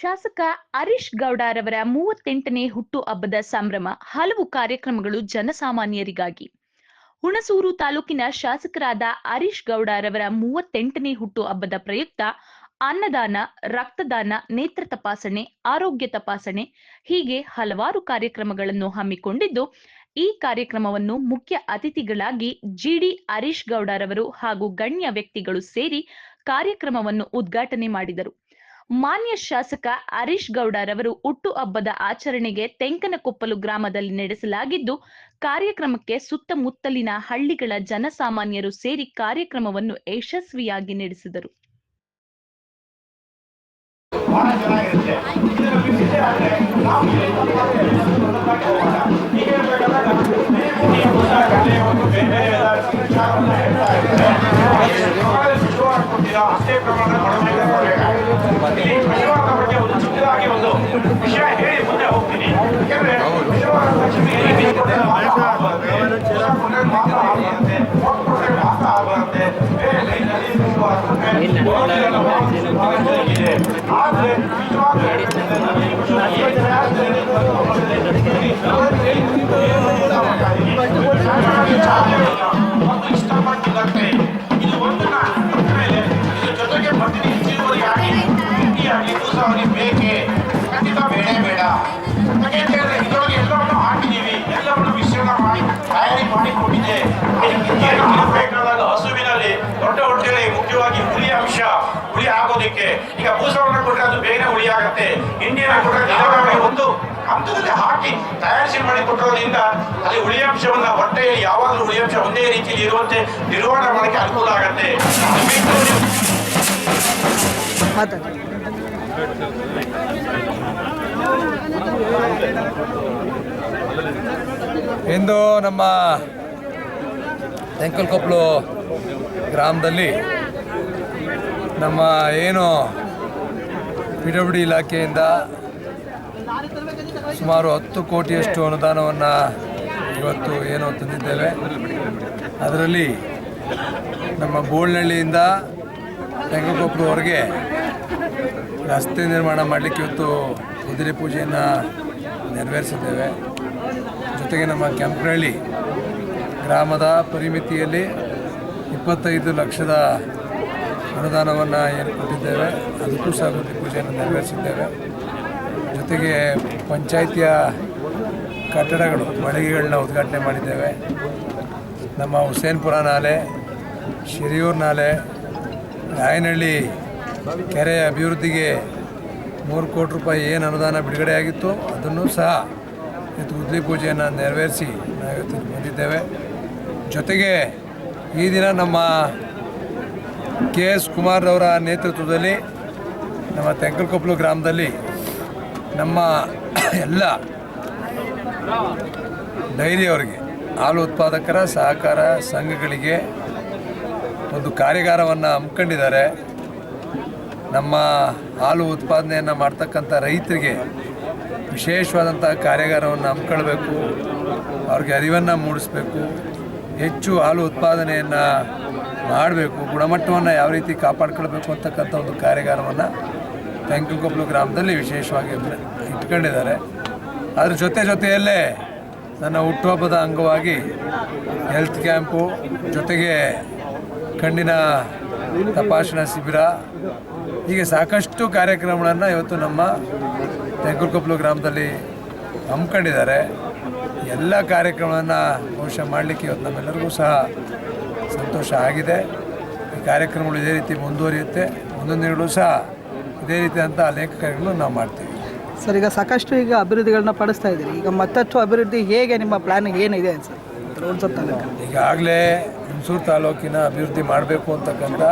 ಶಾಸಕ ಹರೀಶ್ ಗೌಡರವರ ಮೂವತ್ತೆಂಟನೇ ಹುಟ್ಟು ಹಬ್ಬದ ಸಂಭ್ರಮ, ಹಲವು ಕಾರ್ಯಕ್ರಮಗಳು ಜನಸಾಮಾನ್ಯರಿಗಾಗಿ. ಹುಣಸೂರು ತಾಲೂಕಿನ ಶಾಸಕರಾದ ಹರೀಶ್ ಗೌಡರವರ ಮೂವತ್ತೆಂಟನೇ ಹುಟ್ಟು ಹಬ್ಬದ ಪ್ರಯುಕ್ತ ಅನ್ನದಾನ, ರಕ್ತದಾನ, ನೇತ್ರ ತಪಾಸಣೆ, ಆರೋಗ್ಯ ತಪಾಸಣೆ, ಹೀಗೆ ಹಲವಾರು ಕಾರ್ಯಕ್ರಮಗಳನ್ನು ಹಮ್ಮಿಕೊಂಡಿದ್ದು, ಈ ಕಾರ್ಯಕ್ರಮವನ್ನು ಮುಖ್ಯ ಅತಿಥಿಗಳಾಗಿ ಜಿಡಿ ಹರೀಶ್ ಗೌಡರವರು ಹಾಗೂ ಗಣ್ಯ ವ್ಯಕ್ತಿಗಳು ಸೇರಿ ಕಾರ್ಯಕ್ರಮವನ್ನು ಉದ್ಘಾಟನೆ ಮಾಡಿದರು. ಮಾನ್ಯ ಶಾಸಕ ಹರೀಶ್ ಗೌಡರವರು ಹುಟ್ಟು ಹಬ್ಬದ ಆಚರಣೆಗೆ ತೆಂಕನಕೊಪ್ಪಲು ಗ್ರಾಮದಲ್ಲಿ ನಡೆಸಲಾಗಿದ್ದು, ಕಾರ್ಯಕ್ರಮಕ್ಕೆ ಸುತ್ತಮುತ್ತಲಿನ ಹಳ್ಳಿಗಳ ಜನಸಾಮಾನ್ಯರು ಸೇರಿ ಕಾರ್ಯಕ್ರಮವನ್ನು ಯಶಸ್ವಿಯಾಗಿ ನಡೆಸಿದರು. ಕೊಟ್ಟಿಲ್ಲ ಅಷ್ಟೇ ಪ್ರಮಾಣದಲ್ಲಿ ಕೊಡಬೇಕಾಗುತ್ತೆ ವಿಷಯವಾದ ಬಗ್ಗೆ ಒಂದು ಚಿಕ್ಕದಾಗಿ ಒಂದು ವಿಷಯ ಹೇಳಿ ಮುಂದೆ ಹೋಗ್ತೀನಿ ಯಾಕಂದ್ರೆ ವಿಷಯವಾದ ತಕ್ಷಣ ಮಾತ್ರ ಕೊಟ್ಟರೆ ಮಾತ್ರ. ಆದ್ರೆ ದೊಡ್ಡ ಹೊಟ್ಟೆಯಲ್ಲಿ ಮುಖ್ಯವಾಗಿ ಹುಳಿ ಅಂಶ ಹುಳಿ ಆಗೋದಕ್ಕೆ ಈಗ ಭೂಸವನ್ನ ಕೊಟ್ಟರೆ ಅದು ಬೇಗನೆ ಹುಳಿ ಆಗುತ್ತೆ. ಇಂಡಿಯನ್ ಕೊಟ್ಟರೆ ನಿಧಾನವಾಗಿ ಒಂದು ಹಂತದಲ್ಲಿ ಹಾಕಿ ತಯಾರಿಸಿ ಮಾಡಿ ಕೊಟ್ಟಿರೋದ್ರಿಂದ ಅಲ್ಲಿ ಹುಳಿಯಾಂಶವನ್ನ ಹೊಟ್ಟೆಯಲ್ಲಿ ಯಾವಾಗಲೂ ಹುಳಿಯಂಶ ಒಂದೇ ರೀತಿಯಲ್ಲಿ ಇರುವಂತೆ ನಿರ್ವಹಣೆ ಮಾಡಕ್ಕೆ ಅನುಕೂಲ ಆಗುತ್ತೆ. ಇಂದು ನಮ್ಮ ತೆಂಕಲ್ಕೊಪ್ಪಲು ಗ್ರಾಮದಲ್ಲಿ ನಮ್ಮ ಏನು ಪಿ ಡಬ್ಲ್ಯೂ ಡಿ ಇಲಾಖೆಯಿಂದ ಸುಮಾರು ಹತ್ತು ಕೋಟಿಯಷ್ಟು ಅನುದಾನವನ್ನು ಇವತ್ತು ಏನು ತಂದಿದ್ದೇವೆ. ಅದರಲ್ಲಿ ನಮ್ಮ ಬೋಳ್ನಹಳ್ಳಿಯಿಂದ ತೆಂಕಲ್ಕೊಪ್ಪಲುವರೆಗೆ ರಸ್ತೆ ನಿರ್ಮಾಣ ಮಾಡಲಿಕ್ಕೆ ಇವತ್ತು ಕುದುರೆ ಪೂಜೆಯನ್ನು ನೆರವೇರಿಸಿದ್ದೇವೆ. ಜೊತೆಗೆ ನಮ್ಮ ಕೆಂಪನಹಳ್ಳಿ ಗ್ರಾಮದ ಪರಿಮಿತಿಯಲ್ಲಿ ಇಪ್ಪತ್ತೈದು ಲಕ್ಷದ ಅನುದಾನವನ್ನು ಏರ್ಪಟ್ಟಿದ್ದೇವೆ ಅದಕ್ಕೂ ಸಹ ಗುದ್ದಿ ಪೂಜೆಯನ್ನು ನೆರವೇರಿಸಿದ್ದೇವೆ. ಜೊತೆಗೆ ಪಂಚಾಯಿತಿಯ ಕಟ್ಟಡಗಳು, ಮಳಿಗೆಗಳನ್ನ ಉದ್ಘಾಟನೆ ಮಾಡಿದ್ದೇವೆ. ನಮ್ಮ ಹುಸೇನ್ಪುರ ನಾಲೆ, ಶಿರಿಯೂರು ನಾಲೆ, ರಾಯನಹಳ್ಳಿ ಕೆರೆ ಅಭಿವೃದ್ಧಿಗೆ ಮೂರು ಕೋಟಿ ರೂಪಾಯಿ ಏನು ಅನುದಾನ ಬಿಡುಗಡೆಯಾಗಿತ್ತು ಅದನ್ನು ಸಹ ಇವತ್ತು ಗುದ್ಲಿ ಪೂಜೆಯನ್ನು ನೆರವೇರಿಸಿ ನಾವು ಇವತ್ತು ಬಂದಿದ್ದೇವೆ. ಜೊತೆಗೆ ಈ ದಿನ ನಮ್ಮ ಕೆ ಎಸ್ ಕುಮಾರ್ ಅವರ ನೇತೃತ್ವದಲ್ಲಿ, ನಮ್ಮ ತೆಂಕಲ್ಕೊಪ್ಪಲು ಗ್ರಾಮದಲ್ಲಿ ನಮ್ಮ ಎಲ್ಲ ಡೈರಿಯವರಿಗೆ, ಹಾಲು ಉತ್ಪಾದಕರ, ಸಹಕಾರ ಸಂಘಗಳಿಗೆ ಒಂದು ಕಾರ್ಯಾಗಾರವನ್ನು ಹಮ್ಮಿಕೊಂಡಿದ್ದಾರೆ. ನಮ್ಮ ಹಾಲು ಉತ್ಪಾದನೆಯನ್ನು ಮಾಡ್ತಕ್ಕಂಥ ರೈತರಿಗೆ ವಿಶೇಷವಾದಂಥ ಕಾರ್ಯಾಗಾರವನ್ನು ಹಮ್ಮಿಕೊಳ್ಬೇಕು. ಅವ್ರಿಗೆ ಅರಿವನ್ನು ಮೂಡಿಸ್ಬೇಕು. ಹೆಚ್ಚು ಹಾಲು ಉತ್ಪಾದನೆಯನ್ನು ಮಾಡಬೇಕು, ಗುಣಮಟ್ಟವನ್ನು ಯಾವ ರೀತಿ ಕಾಪಾಡ್ಕೊಳ್ಬೇಕು ಅಂತಕ್ಕಂಥ ಒಂದು ಕಾರ್ಯಾಗಾರವನ್ನು ತೆಂಕಲ್ಕೊಪ್ಪಲು ಗ್ರಾಮದಲ್ಲಿ ವಿಶೇಷವಾಗಿ ಇಟ್ಕೊಂಡಿದ್ದಾರೆ. ಅದರ ಜೊತೆ ಜೊತೆಯಲ್ಲೇ ನನ್ನ ಹುಟ್ಟುಹಬ್ಬದ ಅಂಗವಾಗಿ ಹೆಲ್ತ್ ಕ್ಯಾಂಪು ಜೊತೆಗೆ ಕಣ್ಣಿನ ತಪಾಸಣಾ ಶಿಬಿರ. ಹೀಗೆ ಸಾಕಷ್ಟು ಕಾರ್ಯಕ್ರಮಗಳನ್ನು ಇವತ್ತು ನಮ್ಮ ತೆಂಕಲ್ಕೊಪ್ಪಲು ಗ್ರಾಮದಲ್ಲಿ ಹಮ್ಮಿಕೊಂಡಿದ್ದಾರೆ. ಎಲ್ಲ ಕಾರ್ಯಕ್ರಮವನ್ನು ಬಹುಶಃ ಮಾಡಲಿಕ್ಕೆ ಇವತ್ತು ನಮ್ಮೆಲ್ಲರಿಗೂ ಸಹ ಸಂತೋಷ ಆಗಿದೆ. ಈ ಕಾರ್ಯಕ್ರಮಗಳು ಇದೇ ರೀತಿ ಮುಂದುವರಿಯುತ್ತೆ. ಮುಂದೊಂದು ದಿನಗಳು ಸಹ ಇದೇ ರೀತಿ ಅಂತ ಅನೇಕ ಕಾರ್ಯಗಳನ್ನು ನಾವು ಮಾಡ್ತೀವಿ. ಸರ್ ಈಗ ಸಾಕಷ್ಟು ಈಗ ಅಭಿವೃದ್ಧಿಗಳನ್ನ ಪಡಿಸ್ತಾ ಇದ್ದೀರಿ. ಈಗ ಮತ್ತಷ್ಟು ಅಭಿವೃದ್ಧಿ ಹೇಗೆ ನಿಮ್ಮ ಪ್ಲಾನ್ ಏನಿದೆ ಸರ್? ಹುಣಸೂರು ತಾಲೂಕು ಈಗಾಗಲೇ ಹುಣಸೂರು ತಾಲೂಕಿನ ಅಭಿವೃದ್ಧಿ ಮಾಡಬೇಕು ಅಂತಕ್ಕಂಥ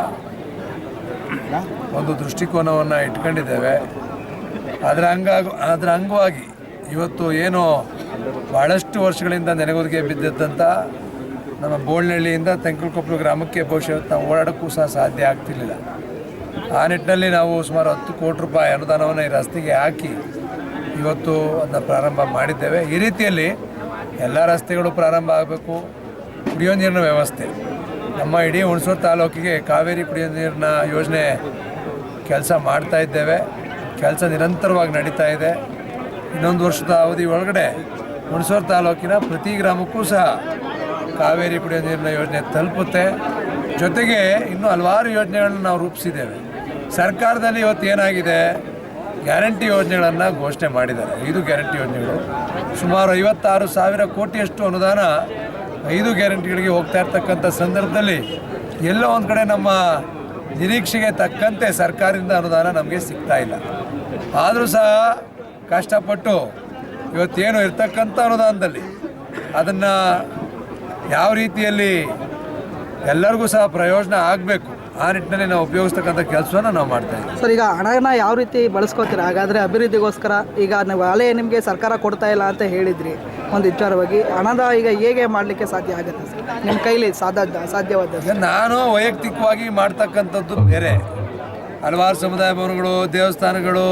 ಒಂದು ದೃಷ್ಟಿಕೋನವನ್ನು ಇಟ್ಕೊಂಡಿದ್ದೇವೆ. ಅದರ ಅಂಗ ಅದರ ಅಂಗವಾಗಿ ಇವತ್ತು ಏನು ಭಾಳಷ್ಟು ವರ್ಷಗಳಿಂದ ನೆನೆಗುದಿಗೆ ಬಿದ್ದಿದ್ದಂಥ ನಮ್ಮ ಬೋಳ್ನಹಳ್ಳಿಯಿಂದ ತೆಂಕಲ್ಕೊಪ್ಪಲು ಗ್ರಾಮಕ್ಕೆ ಬಹುಶಃ ನಾವು ಓಡಾಡೋಕ್ಕೂ ಸಹ ಸಾಧ್ಯ ಆಗ್ತಿರ್ಲಿಲ್ಲ. ಆ ನಿಟ್ಟಿನಲ್ಲಿ ನಾವು ಸುಮಾರು ಹತ್ತು ಕೋಟಿ ರೂಪಾಯಿ ಅನುದಾನವನ್ನು ಈ ರಸ್ತೆಗೆ ಹಾಕಿ ಇವತ್ತು ಅದನ್ನು ಪ್ರಾರಂಭ ಮಾಡಿದ್ದೇವೆ. ಈ ರೀತಿಯಲ್ಲಿ ಎಲ್ಲ ರಸ್ತೆಗಳು ಪ್ರಾರಂಭ ಆಗಬೇಕು. ಕುಡಿಯೋ ನೀರಿನ ವ್ಯವಸ್ಥೆ. ನಮ್ಮ ಇಡೀ ಹುಣಸೂರು ತಾಲೂಕಿಗೆ ಕಾವೇರಿ ಕುಡಿಯೋ ನೀರಿನ ಯೋಜನೆ ಕೆಲಸ ಮಾಡ್ತಾ ಇದ್ದೇವೆ. ಕೆಲಸ ನಿರಂತರವಾಗಿ ನಡೀತಾ ಇದೆ. ಇನ್ನೊಂದು ವರ್ಷದ ಅವಧಿ ಒಳಗಡೆ ಹುಣಸೂರು ತಾಲೂಕಿನ ಪ್ರತಿ ಗ್ರಾಮಕ್ಕೂ ಸಹ ಕಾವೇರಿ ಕುಡಿಯೋ ನೀರಿನ ಯೋಜನೆ ತಲುಪುತ್ತೆ. ಜೊತೆಗೆ ಇನ್ನೂ ಹಲವಾರು ಯೋಜನೆಗಳನ್ನು ನಾವು ರೂಪಿಸಿದ್ದೇವೆ. ಸರ್ಕಾರದಲ್ಲಿ ಇವತ್ತು ಏನಾಗಿದೆ? ಗ್ಯಾರಂಟಿ ಯೋಜನೆಗಳನ್ನು ಘೋಷಣೆ ಮಾಡಿದ್ದಾರೆ. ಐದು ಗ್ಯಾರಂಟಿ ಯೋಜನೆಗಳು. ಸುಮಾರು ಐವತ್ತಾರು ಸಾವಿರ ಕೋಟಿಯಷ್ಟು ಅನುದಾನ ಐದು ಗ್ಯಾರಂಟಿಗಳಿಗೆ ಹೋಗ್ತಾ ಇರ್ತಕ್ಕಂಥ ಸಂದರ್ಭದಲ್ಲಿ ಎಲ್ಲೋ ಒಂದು ಕಡೆ ನಮ್ಮ ನಿರೀಕ್ಷೆಗೆ ತಕ್ಕಂತೆ ಸರ್ಕಾರದಿಂದ ಅನುದಾನ ನಮಗೆ ಸಿಗ್ತಾ ಇಲ್ಲ. ಆದರೂ ಸಹ ಕಷ್ಟಪಟ್ಟು ಇವತ್ತೇನು ಇರ್ತಕ್ಕಂಥ ಅನುದಾನದಲ್ಲಿ ಅದನ್ನು ಯಾವ ರೀತಿಯಲ್ಲಿ ಎಲ್ಲರಿಗೂ ಸಹ ಪ್ರಯೋಜನ ಆಗಬೇಕು ಆ ನಿಟ್ಟಿನಲ್ಲಿ ನಾವು ಉಪಯೋಗಿಸ್ತಕ್ಕಂಥ ಕೆಲಸವನ್ನು ನಾವು ಮಾಡ್ತಾ ಇದ್ದೀವಿ. ಸರ್ ಈಗ ಹಣನ ಯಾವ ರೀತಿ ಬಳಸ್ಕೋತೀರಾ? ಹಾಗಾದರೆ ಅಭಿವೃದ್ಧಿಗೋಸ್ಕರ ಈಗ ನೀವು ಹಳೆ ನಿಮಗೆ ಸರ್ಕಾರ ಕೊಡ್ತಾ ಇಲ್ಲ ಅಂತ ಹೇಳಿದ್ರಿ ಒಂದು ವಿಚಾರವಾಗಿ. ಹಣದ ಈಗ ಹೇಗೆ ಮಾಡಲಿಕ್ಕೆ ಸಾಧ್ಯ ಆಗುತ್ತೆ ಸರ್? ನಿಮ್ಮ ಕೈಲಿ ಸಾಧ್ಯ ಸಾಧ್ಯವಾದ ನಾನು ವೈಯಕ್ತಿಕವಾಗಿ ಮಾಡ್ತಕ್ಕಂಥದ್ದು ಬೇರೆ. ಹಲವಾರು ಸಮುದಾಯ ಭವನಗಳು ದೇವಸ್ಥಾನಗಳು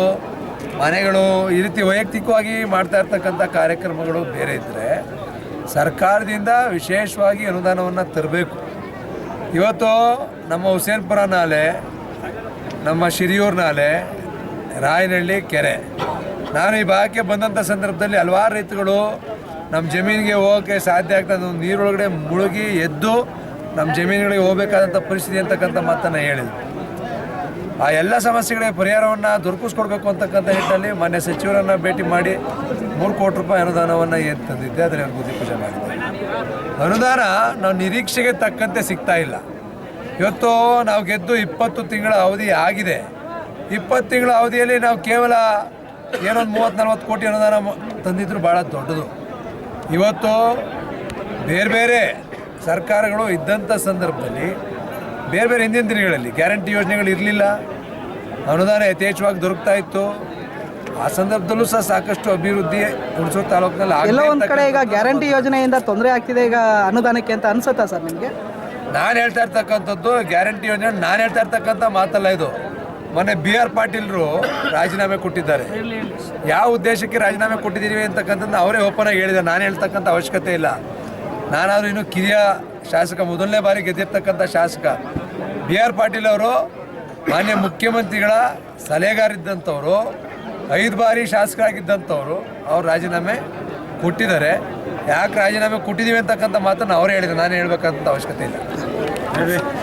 ಮನೆಗಳು ಈ ರೀತಿ ವೈಯಕ್ತಿಕವಾಗಿ ಮಾಡ್ತಾ ಇರ್ತಕ್ಕಂಥ ಕಾರ್ಯಕ್ರಮಗಳು ಬೇರೆ ಇದ್ದರೆ ಸರ್ಕಾರದಿಂದ ವಿಶೇಷವಾಗಿ ಅನುದಾನವನ್ನು ತರಬೇಕು. ಇವತ್ತು ನಮ್ಮ ಹುಸೇನ್ಪುರ ನಾಲೆ, ನಮ್ಮ ಶಿರಿಯೂರು ನಾಲೆ, ರಾಯನಹಳ್ಳಿ ಕೆರೆ. ನಾನು ಈ ಭಾಗಕ್ಕೆ ಬಂದಂಥ ಸಂದರ್ಭದಲ್ಲಿ ಹಲವಾರು ರೈತಗಳು ನಮ್ಮ ಜಮೀನಿಗೆ ಹೋಗೋಕ್ಕೆ ಸಾಧ್ಯ ಆಗ್ತದೆ ನೀರೊಳಗಡೆ ಮುಳುಗಿ ಎದ್ದು ನಮ್ಮ ಜಮೀನುಗಳಿಗೆ ಹೋಗಬೇಕಾದಂಥ ಪರಿಸ್ಥಿತಿ ಅಂತಕ್ಕಂಥ ಮಾತನ್ನು ಹೇಳಿದ್ರು. ಆ ಎಲ್ಲ ಸಮಸ್ಯೆಗಳಿಗೆ ಪರಿಹಾರವನ್ನು ದೊರಕಿಸ್ಕೊಡ್ಬೇಕು ಅಂತಕ್ಕಂಥ ನಿಟ್ಟಿನಲ್ಲಿ ಮಾನ್ಯ ಸಚಿವರನ್ನು ಭೇಟಿ ಮಾಡಿ ಮೂರು ಕೋಟಿ ರೂಪಾಯಿ ಅನುದಾನವನ್ನು ಏನು ತಂದಿದ್ದೆ ಅದರ ಬುದ್ಧಿ ಪೂಜೆ ಮಾಡಿದ್ದೆ ಅನುದಾನ ನಾವು ನಿರೀಕ್ಷೆಗೆ ತಕ್ಕಂತೆ ಸಿಗ್ತಾ ಇಲ್ಲ. ಇವತ್ತು ನಾವು ಗೆದ್ದು ಇಪ್ಪತ್ತು ತಿಂಗಳ ಅವಧಿ ಆಗಿದೆ. ಇಪ್ಪತ್ತು ತಿಂಗಳ ಅವಧಿಯಲ್ಲಿ ನಾವು ಕೇವಲ ಏನೊಂದು ಮೂವತ್ತು, ನಲ್ವತ್ತು ಕೋಟಿ ಅನುದಾನ ತಂದಿದ್ರು ಭಾಳ ದೊಡ್ಡದು. ಇವತ್ತು ಬೇರೆ ಬೇರೆ ಸರ್ಕಾರಗಳು ಇದ್ದಂಥ ಸಂದರ್ಭದಲ್ಲಿ ಬೇರೆ ಬೇರೆ ಹಿಂದಿನ ದಿನಗಳಲ್ಲಿ ಗ್ಯಾರಂಟಿ ಯೋಜನೆಗಳು ಇರಲಿಲ್ಲ. ಅನುದಾನ ಯಥೇಚ್ಛವಾಗಿ ದೊರಕ್ತಾ ಇತ್ತು. ಆ ಸಂದರ್ಭದಲ್ಲೂ ಸಹ ಸಾಕಷ್ಟು ಅಭಿವೃದ್ಧಿ ಹುಣಸೂರು ತಾಲೂಕಿನಲ್ಲಿ ಎಲ್ಲೋ ಒಂದು ಕಡೆ ಈಗ ಗ್ಯಾರಂಟಿ ಯೋಜನೆಯಿಂದ ತೊಂದರೆ ಆಗ್ತಿದೆ ಈಗ ಅನುದಾನಕ್ಕೆ ಅಂತ ಅನ್ಸುತ್ತಾ ಸರ್ ನಿಮಗೆ? ನಾನು ಹೇಳ್ತಾ ಇರ್ತಕ್ಕಂಥದ್ದು ಗ್ಯಾರಂಟಿ ಯೋಜನೆ ನಾನು ಹೇಳ್ತಾ ಇರ್ತಕ್ಕಂಥ ಮಾತಲ್ಲ ಇದು. ಮೊನ್ನೆ ಬಿ ಆರ್ ಪಾಟೀಲ್ರು ರಾಜೀನಾಮೆ ಕೊಟ್ಟಿದ್ದಾರೆ. ಯಾವ ಉದ್ದೇಶಕ್ಕೆ ರಾಜೀನಾಮೆ ಕೊಟ್ಟಿದ್ದೀವಿ ಅಂತಕ್ಕಂಥದ್ದು ಅವರೇ ಓಪನ್ ಆಗಿ ಹೇಳಿದ್ದಾರೆ. ನಾನು ಹೇಳ್ತಕ್ಕಂಥ ಅವಶ್ಯಕತೆ ಇಲ್ಲ. ನಾನಾದರೂ ಇನ್ನು ಕಿರಿಯ ಶಾಸಕ, ಮೊದಲನೇ ಬಾರಿ ಗೆದ್ದಿರ್ತಕ್ಕಂಥ ಶಾಸಕ ಬಿ ಆರ್ ಪಾಟೀಲ್ ಅವರು, ಮಾನ್ಯ ಮುಖ್ಯಮಂತ್ರಿಗಳ ಸಲಹೆಗಾರಿದ್ದಂಥವರು ಐದು ಬಾರಿ ಶಾಸಕರಾಗಿದ್ದಂಥವರು, ಅವ್ರು ರಾಜೀನಾಮೆ ಕೊಟ್ಟಿದ್ದಾರೆ. ಯಾಕೆ ರಾಜೀನಾಮೆ ಕೊಟ್ಟಿದ್ದೀವಿ ಅಂತಕ್ಕಂಥ ಮಾತನ್ನು ಅವರೇ ಹೇಳಿದ್ರು. ನಾನು ಹೇಳ್ಬೇಕಂತ ಅವಶ್ಯಕತೆ ಇಲ್ಲ.